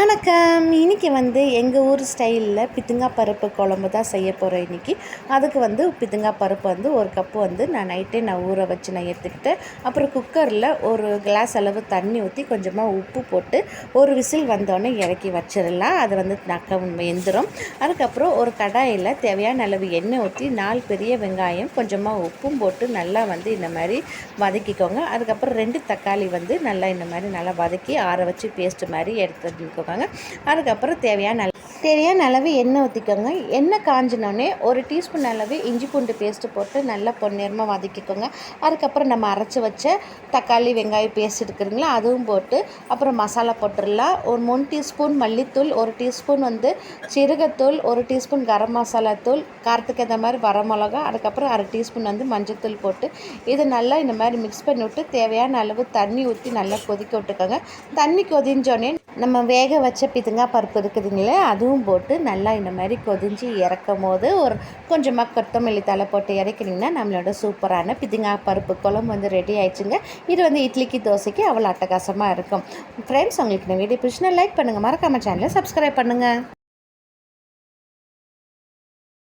வணக்கம். இன்றைக்கி வந்து எங்கள் ஊர் ஸ்டைலில் பித்துங்காய் பருப்பு குழம்பு தான் செய்ய போகிறோம் இன்றைக்கி அதுக்கு வந்து பித்துங்காய் பருப்பு வந்து ஒரு கப்பு வந்து நான் நைட்டே நான் ஊற வச்சு நான் எடுத்துக்கிட்டேன் அப்புறம் குக்கரில் ஒரு கிளாஸ் அளவு தண்ணி ஊற்றி கொஞ்சமாக உப்பு போட்டு ஒரு விசில் வந்தோடனே இறக்கி வச்சிடலாம். அது வந்து நக்க வெந்துடும் அதுக்கப்புறம் ஒரு கடாயில் தேவையான அளவு எண்ணெய் ஊற்றி நாலு பெரிய வெங்காயம் கொஞ்சமாக உப்பும் போட்டு நல்லா வந்து இந்த மாதிரி வதக்கிக்கோங்க. அதுக்கப்புறம் ரெண்டு தக்காளி வந்து நல்லா இந்த மாதிரி நல்லா வதக்கி ஆற வச்சு பேஸ்ட் மாதிரி எடுத்துக்கோங்க. வச்சுக்கோங்க அதுக்கப்புறம் தேவையான தேவையான அளவு எண்ணெய் ஊற்றிக்கோங்க எண்ணெய் காஞ்சினோடனே ஒரு டீஸ்பூன் அளவு இஞ்சி பூண்டு பேஸ்ட்டு போட்டு நல்லா பொன்னிறமாக வதக்கிக்கோங்க. அதுக்கப்புறம் நம்ம அரைச்சி வச்ச தக்காளி வெங்காயம் பேஸ்ட் இருக்குதுங்களா அதுவும் போட்டு அப்புறம் மசாலா போட்டுடலாம். ஒரு மூணு டீஸ்பூன் மல்லித்தூள் ஒரு டீஸ்பூன் வந்து சிறுகத்தூள் ஒரு டீஸ்பூன் கரம் மசாலா தூள் காரத்துக்கு ஏற்ற மாதிரி வர மிளகா அதுக்கப்புறம் அரை டீஸ்பூன் வந்து மஞ்சத்தூள் போட்டு இது நல்லா இந்த மாதிரி மிக்ஸ் பண்ணி விட்டு தேவையான அளவு தண்ணி ஊற்றி நல்லா கொதிக்க விட்டுக்கோங்க. தண்ணி கொதிஞ்சோடனே நம்ம வேக வேக வச்ச பிதுங்காய் பருப்பு இருக்குதுங்களே அதுவும் போட்டு நல்லா இந்த மாதிரி கொதிஞ்சு இறக்கும் போது ஒரு கொஞ்சமாக கொத்தமல்லி தலை போட்டு இறக்கினீங்கன்னா நம்மளோட சூப்பரான பிதுங்காய் பருப்பு குழம்பு வந்து ரெடி ஆயிடுச்சுங்க. இது வந்து இட்லிக்கு தோசைக்கு அவ்வளோ அட்டகாசமாக இருக்கும். ஃப்ரெண்ட்ஸ் உங்களுக்கு இந்த வீடியோ பிடிச்சினா லைக் பண்ணுங்கள் மறக்காமல் சேனலை சப்ஸ்கிரைப் பண்ணுங்கள்